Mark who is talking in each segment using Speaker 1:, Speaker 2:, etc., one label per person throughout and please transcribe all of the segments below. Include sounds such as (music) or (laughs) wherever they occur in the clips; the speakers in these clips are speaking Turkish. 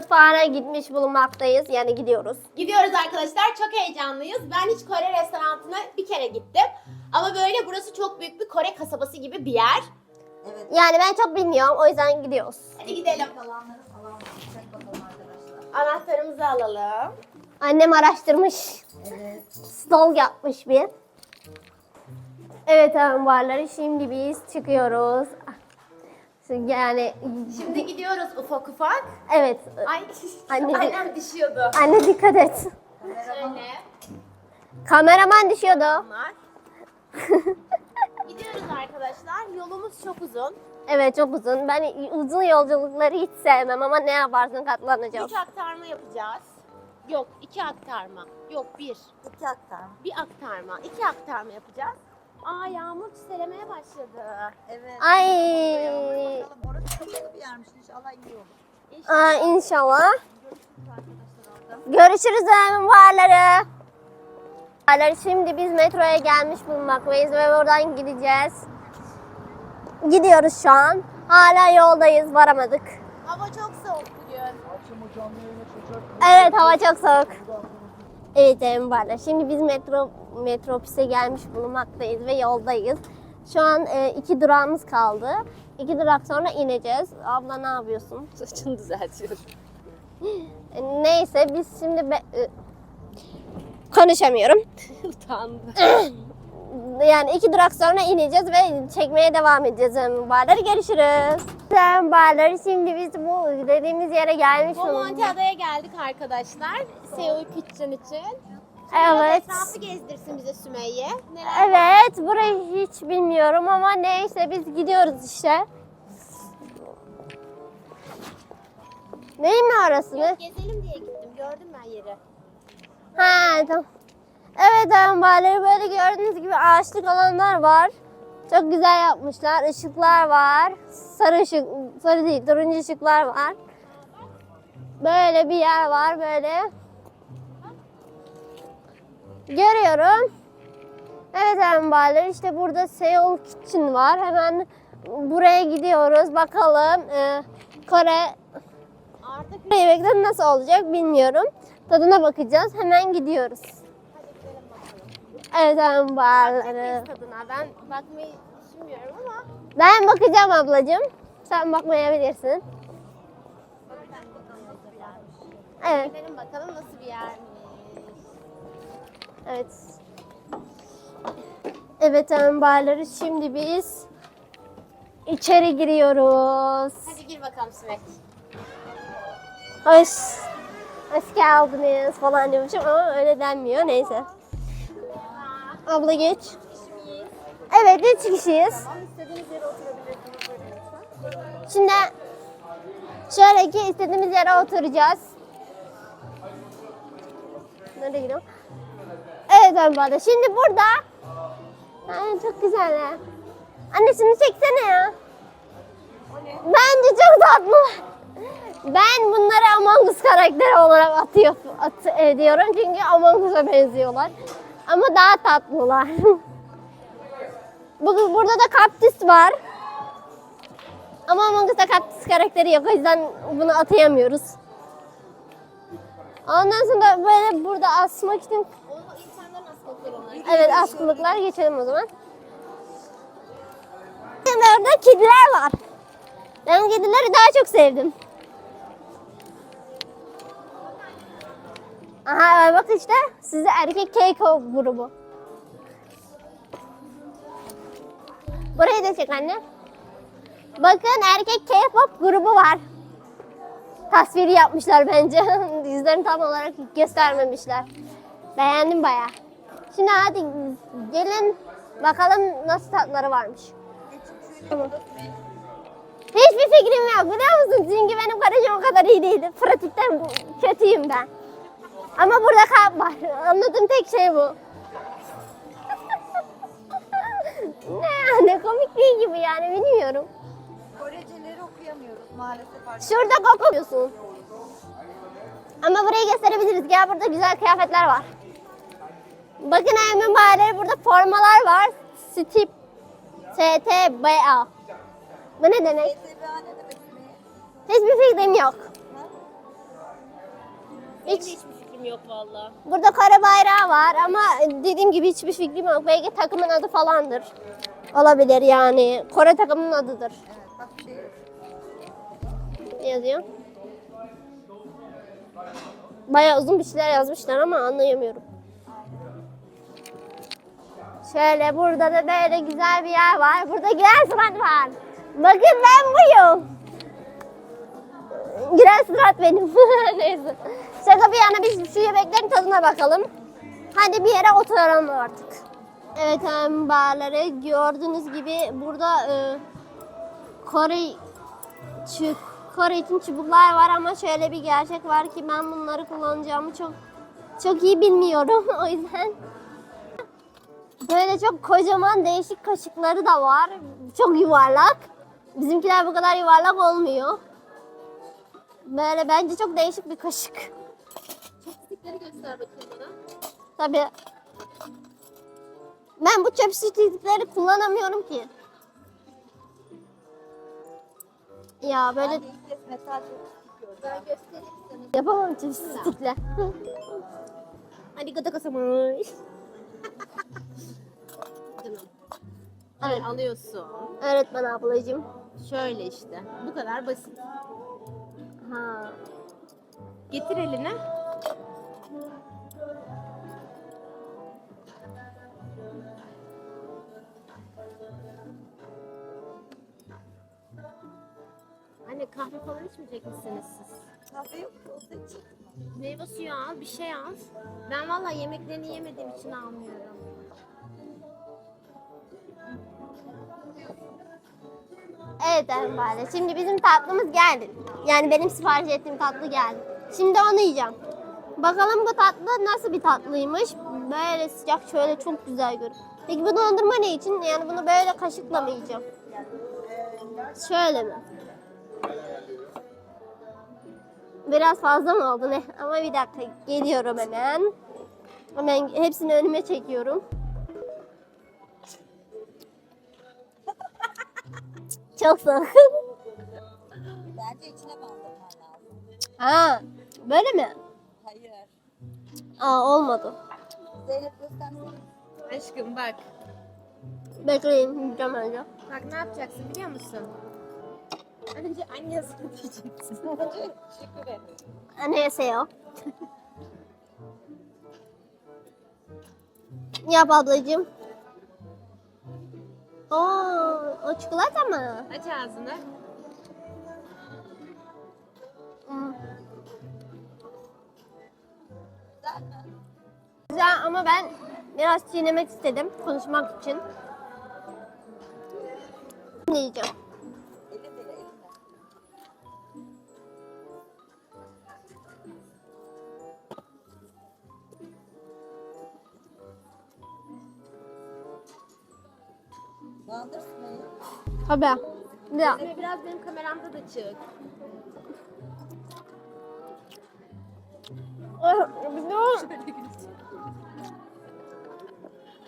Speaker 1: mutfağına gitmiş bulunmaktayız. Yani gidiyoruz.
Speaker 2: Gidiyoruz arkadaşlar. Çok heyecanlıyız. Ben hiç Kore restoranına bir kere gittim. Ama böyle burası çok büyük bir Kore kasabası gibi bir yer.
Speaker 3: Evet.
Speaker 1: Yani ben çok bilmiyorum. O yüzden gidiyoruz.
Speaker 2: Hadi gidelim.
Speaker 3: Kalanları falan çek bakalım arkadaşlar.
Speaker 2: Anahtarımızı alalım.
Speaker 1: Annem araştırmış.
Speaker 3: Evet.
Speaker 1: Stol yapmış bir. Evet hanımlarları şimdi biz çıkıyoruz. Yani
Speaker 2: Şimdi gidiyoruz ufak ufak.
Speaker 1: evet.
Speaker 2: Ay
Speaker 1: Anne-
Speaker 2: annem düşüyordu.
Speaker 1: Anne dikkat et.
Speaker 2: Şöyle.
Speaker 1: Kameraman düşüyordu.
Speaker 2: Bunlar. Gidiyoruz arkadaşlar. Yolumuz çok uzun.
Speaker 1: Evet çok uzun. Ben uzun yolculukları hiç sevmem ama ne yaparsın katlanacağım.
Speaker 2: Üç aktarma yapacağız. Yok iki aktarma. Yok bir.
Speaker 3: İki aktar.
Speaker 2: Bir aktarma. iki aktarma yapacağız. Aa yağmur çiselemeye başladı.
Speaker 3: Evet.
Speaker 1: Ay.
Speaker 3: İnşallah iyi olur.
Speaker 1: İnşallah. Görüşürüz varları. Varları şimdi biz metroya gelmiş bulunmaktayız ve oradan gideceğiz. Gidiyoruz şu an. Hala yoldayız varamadık.
Speaker 2: Hava çok soğuk bugün.
Speaker 1: Evet hava çok soğuk. Evet Embarlar. Şimdi biz metro metropise gelmiş bulunmaktayız ve yoldayız. Şu an e, iki durağımız kaldı. İki durak sonra ineceğiz. Abla ne yapıyorsun? (laughs)
Speaker 2: Saçını düzeltiyorum. (laughs)
Speaker 1: Neyse biz şimdi be- e, konuşamıyorum. (laughs)
Speaker 2: Utandım. (clears throat)
Speaker 1: Yani iki durak sonra ineceğiz ve çekmeye devam edeceğiz Embarları. Görüşürüz. Embarları şimdi biz bu dediğimiz yere gelmiş
Speaker 2: Bomonti. Adaya geldik arkadaşlar. Seul Kitchen için.
Speaker 1: Evet.
Speaker 2: Etrafı gezdirsin bize Sümeyye. Neler var?
Speaker 1: Evet, burayı hiç bilmiyorum ama neyse biz gidiyoruz işte. Değil mi orası?
Speaker 2: Yok, gezelim diye gittim. Gördüm ben yeri.
Speaker 1: Ha tamam. Evet ambarları böyle gördüğünüz gibi ağaçlık alanlar var. Çok güzel yapmışlar. Işıklar var. Sarı ışık, sarı değil, turuncu ışıklar var. Böyle bir yer var böyle. Görüyorum. Evet ambarlar işte burada Seoul Kitchen var. Hemen buraya gidiyoruz. Bakalım e, Kore
Speaker 2: Artık
Speaker 1: yemekler nasıl olacak bilmiyorum. Tadına bakacağız. Hemen gidiyoruz. Evet ambarları.
Speaker 2: Biz tadına. Ben bakmayı düşünmüyorum ama.
Speaker 1: Ben bakacağım ablacığım. Sen bakmayabilirsin. Evet.
Speaker 2: Gidelim bakalım nasıl bir yermiş.
Speaker 1: Evet. Evet ambarları şimdi biz içeri giriyoruz.
Speaker 2: Hadi gir bakalım Sümeyye.
Speaker 1: Hoş. Hoş geldiniz falan diyormuşum ama öyle denmiyor. Neyse. Abla geç. Evet üç kişiyiz.
Speaker 2: İstediğiniz yere oturabilirsiniz.
Speaker 1: Şimdi şöyle ki istediğimiz yere oturacağız. Nereye gidiyorum? Evet Ömbade. Şimdi burada Ay, çok güzel ya. Anne şunu çeksene ya. Bence çok tatlı. Ben bunları Among Us karakteri olarak atıyor, at, ediyorum çünkü Among Us'a benziyorlar. Ama daha tatlılar. (laughs) Bu- Burada da kaktüs var. Ama Among Us'ta kaktüs karakteri yok. O yüzden bunu atayamıyoruz. Ondan sonra böyle burada asmak için... Evet askılıklar geçelim o zaman. Şimdi orada kediler var. Ben kedileri daha çok sevdim. Aha bak işte size erkek Keiko grubu. Burayı da çek anne. Bakın erkek K-pop grubu var. Tasviri yapmışlar bence. (laughs) Yüzlerini tam olarak göstermemişler. Beğendim baya. Şimdi hadi gelin bakalım nasıl tatları varmış. Hiçbir fikrim yok biliyor musun? Çünkü benim karıcığım o kadar iyi değildi. Pratikten kötüyüm ben. Ama burada kalp var. (laughs) Anladığım tek şey bu. (laughs) ne, ne komik değil gibi yani bilmiyorum.
Speaker 3: Koreceleri okuyamıyoruz maalesef artık.
Speaker 1: Şurada kokuyorsun. Ama burayı gösterebiliriz. Gel burada güzel kıyafetler var. Bakın hemen bari burada formalar var. Stip STBA. Bu ne demek? Hiçbir fikrim yok. Hiç
Speaker 2: hiçbir fikrim yok valla.
Speaker 1: Burada Kore bayrağı var ama dediğim gibi hiçbir fikrim yok. Belki takımın adı falandır. Olabilir yani. Kore takımının adıdır. Ne yazıyor? Bayağı uzun bir şeyler yazmışlar ama anlayamıyorum. Şöyle burada da böyle güzel bir yer var. Burada Giren Surat var. Bakın ben buyum. Giren Surat benim. (laughs) Neyse. Şaka bir yana biz şu yemeklerin tadına bakalım. Hadi bir yere oturalım artık. Evet hem barları gördüğünüz gibi burada e, Kore çubuk, Kore için çubuklar var ama şöyle bir gerçek var ki ben bunları kullanacağımı çok çok iyi bilmiyorum (laughs) o yüzden. Böyle çok kocaman değişik kaşıkları da var. Çok yuvarlak. Bizimkiler bu kadar yuvarlak olmuyor. Böyle bence çok değişik bir kaşık.
Speaker 2: Çektikleri göster bakayım bana.
Speaker 1: Tabii. Ben bu çöpsüzlükleri kullanamıyorum ki. Ya böyle
Speaker 3: Ben de ilk kez metal çok gördüm.
Speaker 2: Ben göstereyim sana.
Speaker 1: yapamam çöpsüzlükle.
Speaker 2: Arigato gozaimasu. Canım.
Speaker 1: Evet.
Speaker 2: Alıyorsun.
Speaker 1: Öğretmen ablacığım.
Speaker 2: Şöyle işte. Bu kadar basit.
Speaker 1: Ha.
Speaker 2: Getir eline. Anne kahve falan içmeyecek misiniz siz?
Speaker 3: Kahve yok ki olsa için.
Speaker 2: Meyve suyu al, bir şey al. Ben vallahi yemeklerini yemediğim için almıyorum.
Speaker 1: Evet Embale. Şimdi bizim tatlımız geldi. Yani benim sipariş ettiğim tatlı geldi. Şimdi onu yiyeceğim. Bakalım bu tatlı nasıl bir tatlıymış. Böyle sıcak şöyle çok güzel görünüyor. Peki bu dondurma ne için? Yani bunu böyle kaşıkla mı yiyeceğim? Şöyle mi? Biraz fazla mı oldu ne? Ama bir dakika geliyorum hemen. Hemen hepsini önüme çekiyorum. Çok soğuk.
Speaker 3: Bence içine bandırman lazım.
Speaker 1: Ha, böyle mi?
Speaker 3: Hayır.
Speaker 1: Aa olmadı.
Speaker 3: Zeynep göstersene.
Speaker 2: Aşkım bak.
Speaker 1: Bekleyin, yiyeceğim önce.
Speaker 2: Bak ne yapacaksın biliyor musun? Önce anne diyeceksin. (laughs)
Speaker 3: Teşekkür ederim.
Speaker 1: Annyeonghaseyo. Yap ablacığım. Oo, o çikolata mı?
Speaker 2: Aç ağzını.
Speaker 3: Güzel
Speaker 1: ama ben biraz çiğnemek istedim konuşmak için. Şimdi yiyeceğim.
Speaker 3: Bandırsın beni.
Speaker 1: Tabii. Ya.
Speaker 2: Biraz benim kameramda da çık.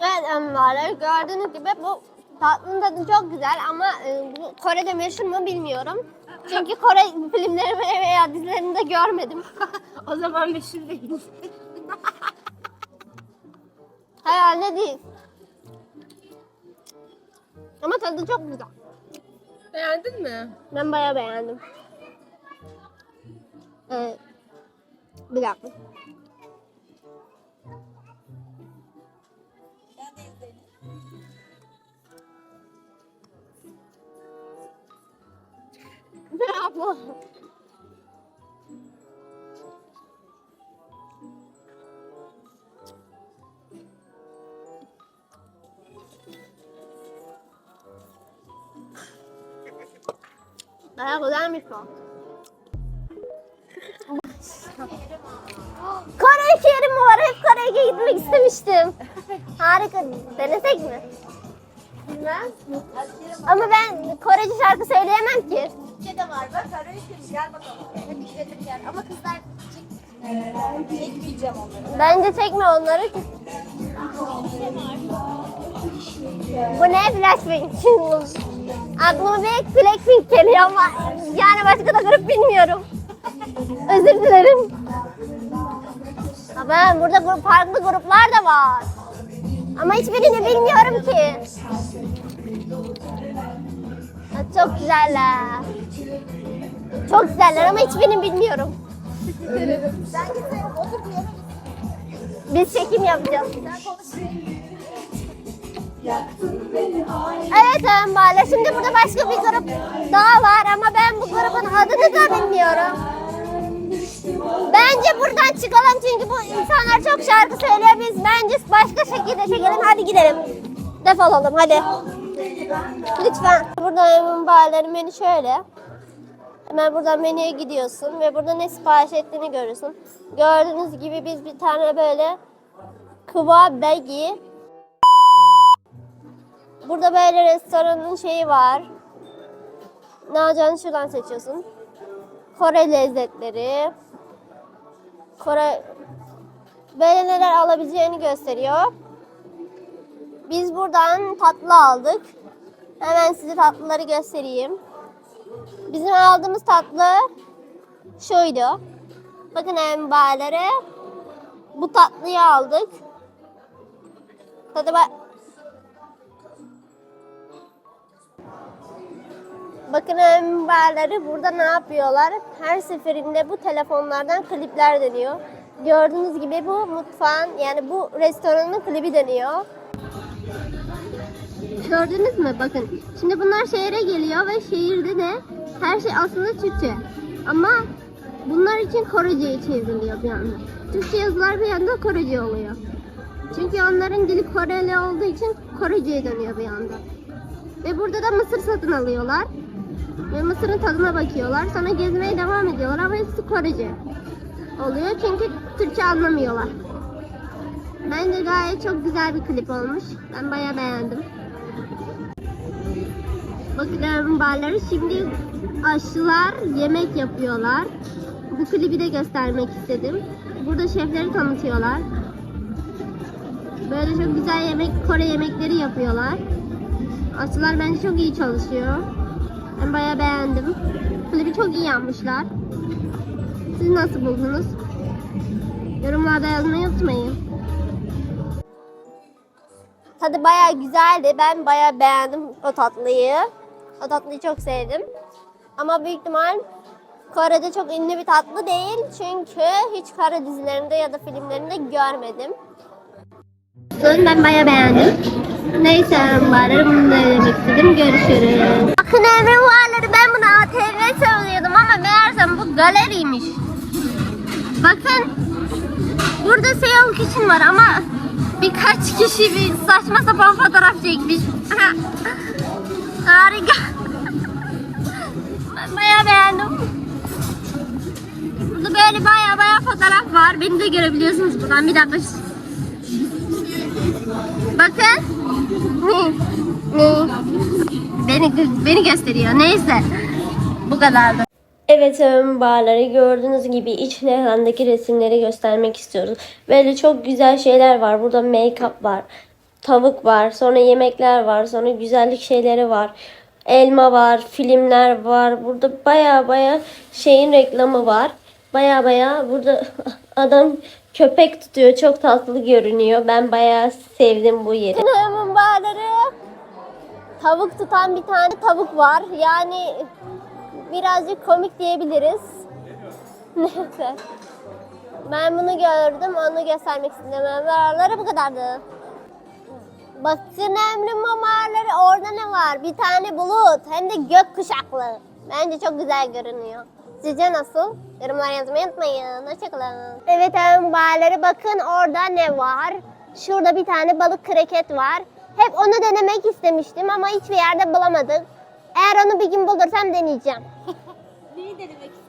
Speaker 1: Evet Enver, gördüğünüz gibi bu tatlının tadı çok güzel ama e, bu Kore'de meşhur mu bilmiyorum. Çünkü Kore filmleri veya dizilerinde görmedim. (laughs)
Speaker 2: o zaman meşhur değil.
Speaker 1: Herhalde değil. Ama tadı çok güzel.
Speaker 2: Beğendin mi?
Speaker 1: Ben bayağı beğendim. Evet. Bir dakika. Ne yapalım? (laughs) Bayağı güzelmiş. Kore şehrim mi var? Hep Kore'ye gitmek istemiştim. Harika. Denesek mi? Bilmem. Ama ben Korece şarkı söyleyemem ki.
Speaker 3: Türkçe de var bak arayışım gel bakalım. Hadi gidelim gel. Ama kızlar çek. Çekmeyeceğim onları.
Speaker 1: Bence çekme onları. Bu ne Blackpink? Aklıma bir Blackpink geliyor ama yani başka da grup bilmiyorum. Özür dilerim. Ama burada grup, farklı gruplar da var. Ama hiçbirini bilmiyorum ki. Çok güzeller. Çok güzeller ama hiçbirini bilmiyorum. Biz çekim yapacağız.
Speaker 3: Sen konuş.
Speaker 1: Evet Ömbale. Şimdi burada başka bir grup daha var ama ben bu grubun adını da bilmiyorum. Bence buradan çıkalım çünkü bu insanlar çok şarkı söylüyor. Biz bence başka şekilde çekelim. Hadi gidelim. Defolalım hadi. Lütfen. Burada Ömbale'nin menü şöyle. Hemen buradan menüye gidiyorsun ve burada ne sipariş ettiğini görüyorsun. Gördüğünüz gibi biz bir tane böyle kıva begi Burada böyle restoranın şeyi var. Ne alacağını şuradan seçiyorsun. Kore lezzetleri. Kore böyle neler alabileceğini gösteriyor. Biz buradan tatlı aldık. Hemen size tatlıları göstereyim. Bizim aldığımız tatlı şuydu. Bakın embalere. Bu tatlıyı aldık. Tadı bak. Bakın embarları burada ne yapıyorlar? Her seferinde bu telefonlardan klipler deniyor. Gördüğünüz gibi bu mutfağın yani bu restoranın klibi deniyor. Gördünüz mü? Bakın. Şimdi bunlar şehre geliyor ve şehirde de her şey aslında Türkçe. Ama bunlar için Korece'ye çevriliyor bir anda. Türkçe yazılar bir anda Korece oluyor. Çünkü onların dili Koreli olduğu için Korece'ye dönüyor bir anda. Ve burada da mısır satın alıyorlar. Ve mısırın tadına bakıyorlar. Sonra gezmeye devam ediyorlar ama hepsi Korece oluyor. Çünkü Türkçe anlamıyorlar. Bence gayet çok güzel bir klip olmuş. Ben bayağı beğendim. Bakın barları şimdi aşçılar yemek yapıyorlar. Bu klibi de göstermek istedim. Burada şefleri tanıtıyorlar. Böyle çok güzel yemek, Kore yemekleri yapıyorlar. Aşçılar bence çok iyi çalışıyor. Ben bayağı beğendim. Klibi çok iyi yapmışlar. Siz nasıl buldunuz? Yorumlarda yazmayı unutmayın. Tadı bayağı güzeldi. Ben bayağı beğendim o tatlıyı. O tatlıyı çok sevdim. Ama büyük ihtimal Kore'de çok ünlü bir tatlı değil. Çünkü hiç Kore dizilerinde ya da filmlerinde görmedim. Ben bayağı beğendim. Neyse bari bunu demek istedim. Görüşürüz. Bakın Emre Varları ben bunu ATV söylüyordum ama meğersem bu galeriymiş. Bakın burada Seoul Kitchen var ama birkaç kişi bir saçma sapan fotoğraf çekmiş. (laughs) Harika. Ben bayağı beğendim. Burada böyle bayağı bayağı fotoğraf var. Beni de görebiliyorsunuz buradan. Bir dakika. Bakın. Ne? Ne? Beni beni gösteriyor. Neyse. Bu kadardı. Evet ön barları gördüğünüz gibi iç lehandaki resimleri göstermek istiyoruz. Böyle çok güzel şeyler var. Burada make-up var. Tavuk var. Sonra yemekler var. Sonra güzellik şeyleri var. Elma var. Filmler var. Burada baya baya şeyin reklamı var. Baya baya burada (laughs) adam köpek tutuyor. Çok tatlı görünüyor. Ben baya sevdim bu yeri. Hemen barları tavuk tutan bir tane tavuk var. Yani birazcık komik diyebiliriz. (laughs) Neyse. Ben bunu gördüm, onu göstermek istedim. Mamaları bu kadardı. Bakın emri mamaları orada ne var? Bir tane bulut, hem de gök kuşaklı. Bence çok güzel görünüyor. Sizce nasıl? Yorumlar yazmayı unutmayın. Hoşçakalın. Evet embaları bakın orada ne var? Şurada bir tane balık kreket var. Hep onu denemek istemiştim ama hiçbir yerde bulamadık. Eğer onu bir gün bulursam deneyeceğim. (laughs)
Speaker 3: Neyi denemek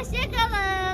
Speaker 1: Hoşçakalın.